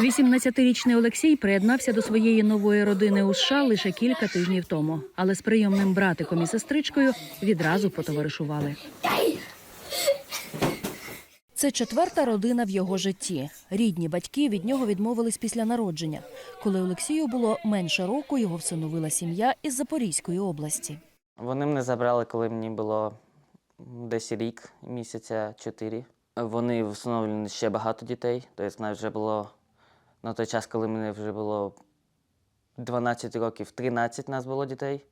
18-річний Олексій приєднався до своєї нової родини у США лише кілька тижнів тому, але з прийомним братиком і сестричкою відразу потоваришували. Це четверта родина в його житті. Рідні батьки від нього відмовились після народження. Коли Олексію було менше року, його всиновила сім'я із Запорізької області. Вони мене забрали, коли мені було десь рік, місяця чотири. Вони встановлені ще багато дітей. Тобто навіть вже було на той час, коли мені вже було 12 років, 13 нас було дітей,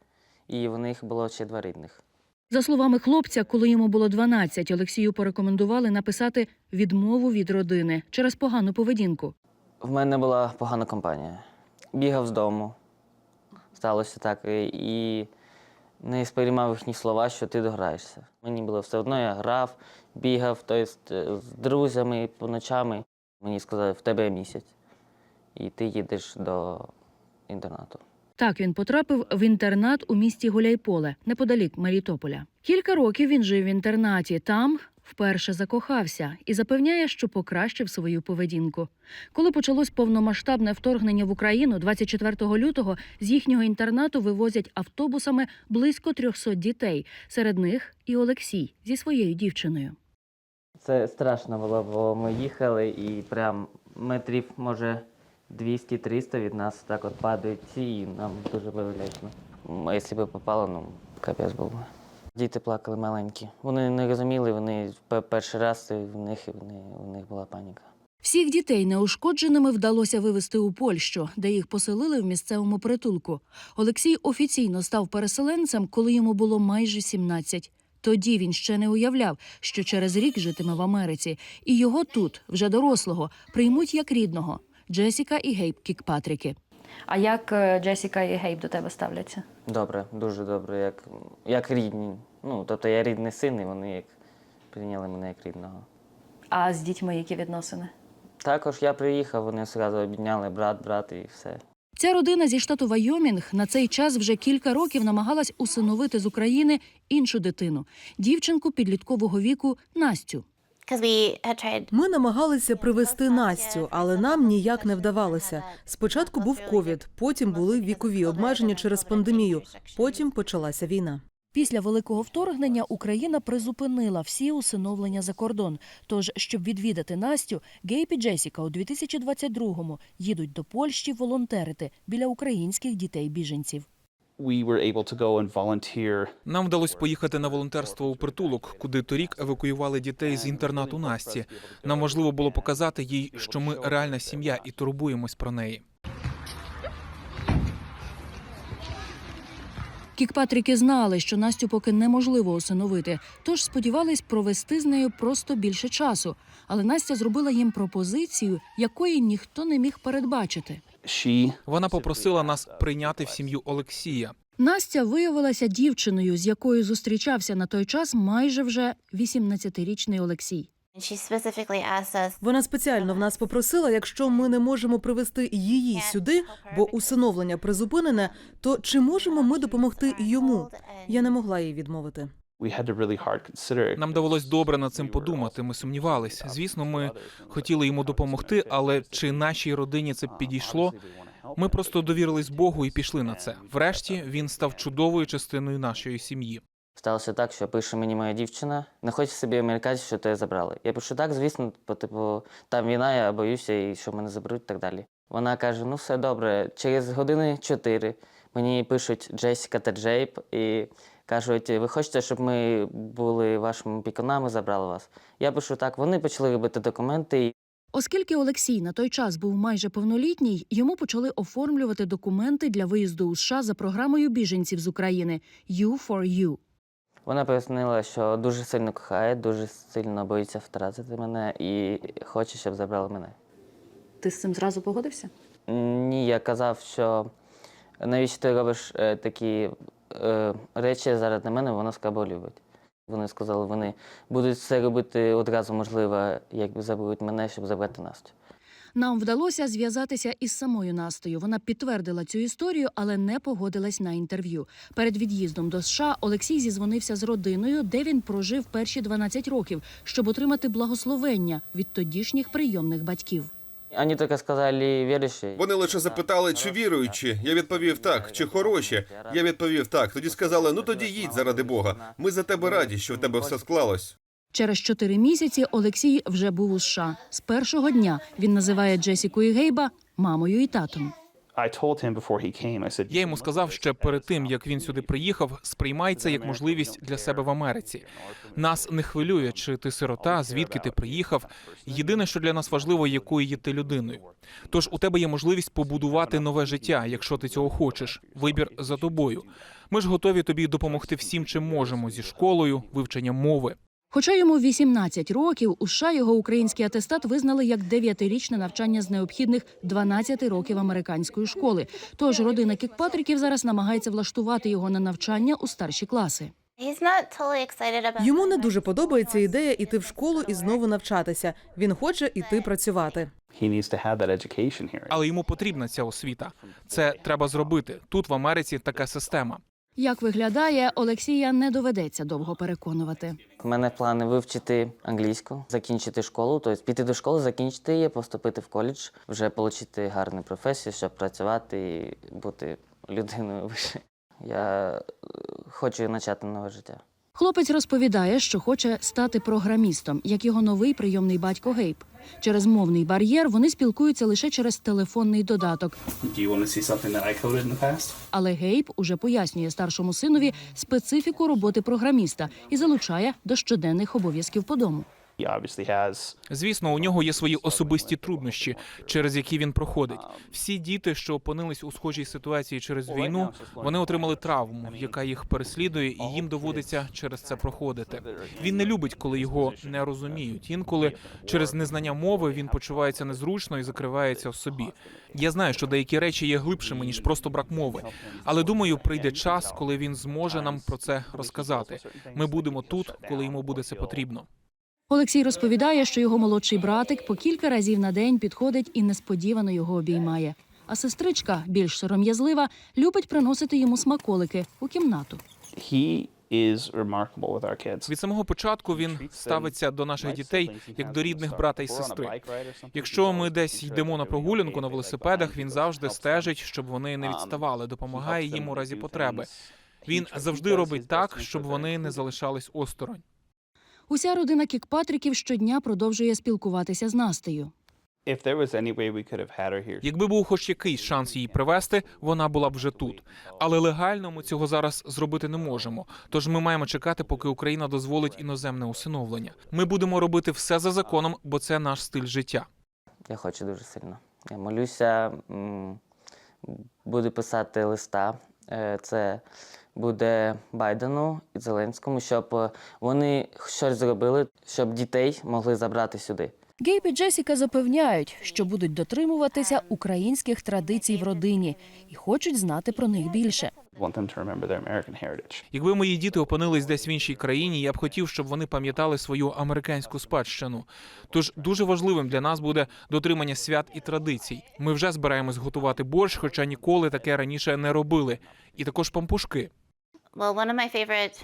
і в них було ще два рідних. За словами хлопця, коли йому було 12, Олексію порекомендували написати відмову від родини через погану поведінку. В мене була погана компанія. Бігав з дому. Сталося так. і- не сприймав їхні слова, що ти дограєшся. Мені було все одно, я грав, бігав тобто, з друзями по ночами. Мені сказали, в тебе місяць, і ти їдеш до інтернату. Так він потрапив в інтернат у місті Гуляйполе, неподалік Мелітополя. Кілька років він жив в інтернаті. Там вперше закохався і запевняє, що покращив свою поведінку. Коли почалось повномасштабне вторгнення в Україну, 24 лютого з їхнього інтернату вивозять автобусами близько 300 дітей. Серед них і Олексій зі своєю дівчиною. Це страшно було, бо ми їхали і прям метрів, може, 200-300 від нас так от падають ці, і нам дуже було А якщо б попало, ну, капець був би. Діти плакали маленькі. Вони не розуміли, вони перший раз і в них, і вони, у них була паніка. Всіх дітей неушкодженими вдалося вивезти у Польщу, де їх поселили в місцевому притулку. Олексій офіційно став переселенцем, коли йому було майже 17. Тоді він ще не уявляв, що через рік житиме в Америці, і його тут, вже дорослого, приймуть як рідного Джесіка і Гейб Кікпатріки. А як е, Джесіка і Гейб до тебе ставляться? Добре, дуже добре, як, як рідні. Ну, тобто я рідний син, і вони як прийняли мене як рідного. А з дітьми які відносини? Також я приїхав, вони одразу обідняли брат, брат і все. Ця родина зі штату Вайомінг на цей час вже кілька років намагалась усиновити з України іншу дитину дівчинку підліткового віку Настю. Ми намагалися привезти Настю, але нам ніяк не вдавалося. Спочатку був ковід, потім були вікові обмеження через пандемію. Потім почалася війна. Після великого вторгнення Україна призупинила всі усиновлення за кордон. Тож, щоб відвідати Настю, Гейб і Джесіка у 2022-му їдуть до Польщі волонтерити біля українських дітей-біженців. Нам вдалося поїхати на волонтерство у притулок, куди торік евакуювали дітей з інтернату Насті. Нам важливо було показати їй, що ми реальна сім'я і турбуємось про неї. Кікпатріки знали, що Настю поки неможливо усиновити, тож сподівались провести з нею просто більше часу. Але Настя зробила їм пропозицію, якої ніхто не міг передбачити. Вона попросила нас прийняти в сім'ю Олексія. Настя виявилася дівчиною, з якою зустрічався на той час майже вже 18-річний Олексій. And she specifically asked us Вона спеціально в нас попросила, якщо ми не можемо привезти її сюди, бо усиновлення призупинене, то чи можемо ми допомогти йому? Я не могла їй відмовити. we had to really hard consider it. Нам довелось добре над цим подумати. Ми сумнівались. Звісно, ми хотіли йому допомогти, але чи нашій родині це підійшло? Ми просто довірились Богу і пішли на це. Врешті він став чудовою частиною нашої сім'ї. Сталося так, що пише мені моя дівчина, не хоче собі американці, що тебе забрали. Я пишу так, звісно, по типу, там війна, я боюся, і що мене заберуть і так далі. Вона каже: ну все добре, через години чотири мені пишуть Джесіка та Джейп і кажуть, ви хочете, щоб ми були вашими опікунами, забрали вас. Я пишу так, вони почали робити документи. Оскільки Олексій на той час був майже повнолітній, йому почали оформлювати документи для виїзду у США за програмою біженців з України «You for You». Вона пояснила, що дуже сильно кохає, дуже сильно боїться втратити мене і хоче, щоб забрали мене. Ти з цим зразу погодився? Ні, я казав, що навіщо ти робиш е, такі е, речі заради мене, вона скабо любить. Вони сказали, вони будуть все робити одразу можливо, як заберуть мене, щоб забрати Настю. Нам вдалося зв'язатися із самою Настою. Вона підтвердила цю історію, але не погодилась на інтерв'ю. Перед від'їздом до США Олексій зізвонився з родиною, де він прожив перші 12 років, щоб отримати благословення від тодішніх прийомних батьків. Они только сказали, верующий. Вони лише запитали, чи віруючі. Я відповів так, чи хороші. Я відповів так. Тоді сказали: ну тоді їдь заради Бога. Ми за тебе раді, що в тебе все склалось. Через чотири місяці Олексій вже був у США. З першого дня він називає Джесіку і Гейба мамою і татом. Я йому сказав ще перед тим, як він сюди приїхав, сприймай це як можливість для себе в Америці. Нас не хвилює, чи ти сирота, звідки ти приїхав. Єдине, що для нас важливо, якою є ти людиною. Тож у тебе є можливість побудувати нове життя, якщо ти цього хочеш. Вибір за тобою. Ми ж готові тобі допомогти всім, чим можемо зі школою, вивченням мови. Хоча йому 18 років, у США його український атестат визнали як дев'ятирічне навчання з необхідних 12 років американської школи. Тож родина Кікпатріків зараз намагається влаштувати його на навчання у старші класи. Йому не дуже подобається ідея іти в школу і знову навчатися. Він хоче іти працювати. Але йому потрібна ця освіта. Це треба зробити. Тут в Америці така система. Як виглядає, Олексія не доведеться довго переконувати. У мене плани вивчити англійську, закінчити школу, тобто піти до школи, закінчити її, поступити в коледж, вже отримати гарну професію, щоб працювати і бути людиною вище. Я е, хочу почати нове життя. Хлопець розповідає, що хоче стати програмістом, як його новий прийомний батько Гейб. Через мовний бар'єр вони спілкуються лише через телефонний додаток. Але Гейб уже пояснює старшому синові специфіку роботи програміста і залучає до щоденних обов'язків по дому. Звісно, у нього є свої особисті труднощі, через які він проходить. Всі діти, що опинились у схожій ситуації через війну, вони отримали травму, яка їх переслідує, і їм доводиться через це проходити. Він не любить, коли його не розуміють. Інколи через незнання мови він почувається незручно і закривається в собі. Я знаю, що деякі речі є глибшими ніж просто брак мови, але думаю, прийде час, коли він зможе нам про це розказати. Ми будемо тут, коли йому буде це потрібно. Олексій розповідає, що його молодший братик по кілька разів на день підходить і несподівано його обіймає. А сестричка, більш сором'язлива, любить приносити йому смаколики у кімнату. Від самого початку він ставиться до наших дітей як до рідних брата і сестри. Якщо ми десь йдемо на прогулянку на велосипедах, він завжди стежить, щоб вони не відставали, допомагає їм у разі потреби. Він завжди робить так, щоб вони не залишались осторонь. Уся родина Кікпатріків щодня продовжує спілкуватися з Настею. Якби був хоч якийсь шанс її привезти, вона була б вже тут. Але легально ми цього зараз зробити не можемо. Тож ми маємо чекати, поки Україна дозволить іноземне усиновлення. Ми будемо робити все за законом, бо це наш стиль життя. Я хочу дуже сильно. Я молюся, буду писати листа. Е, Це буде Байдену і Зеленському, щоб е, вони щось зробили, щоб дітей могли забрати сюди. Гейб і Джесіка запевняють, що будуть дотримуватися українських традицій в родині і хочуть знати про них більше. Якби мої діти опинились десь в іншій країні, я б хотів, щоб вони пам'ятали свою американську спадщину. Тож дуже важливим для нас буде дотримання свят і традицій. Ми вже збираємось готувати борщ, хоча ніколи таке раніше не робили. І також пампушки.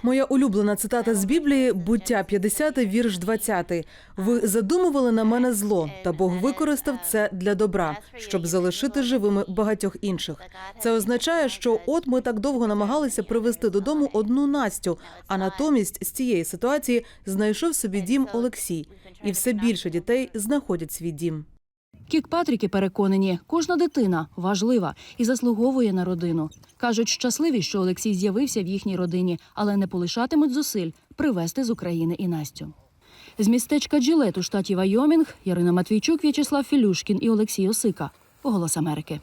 Моя улюблена цитата з Біблії буття 50, вірш 20. Ви задумували на мене зло, та Бог використав це для добра, щоб залишити живими багатьох інших. Це означає, що от ми так довго намагалися привезти додому одну Настю, а натомість з цієї ситуації знайшов собі дім Олексій, і все більше дітей знаходять свій дім. Кікпатріки переконані, кожна дитина важлива і заслуговує на родину. Кажуть, щасливі, що Олексій з'явився в їхній родині, але не полишатимуть зусиль привезти з України і Настю. З містечка Джилет у штаті Вайомінг Ярина Матвійчук, В'ячеслав Філюшкін і Олексій Осика. Голос Америки.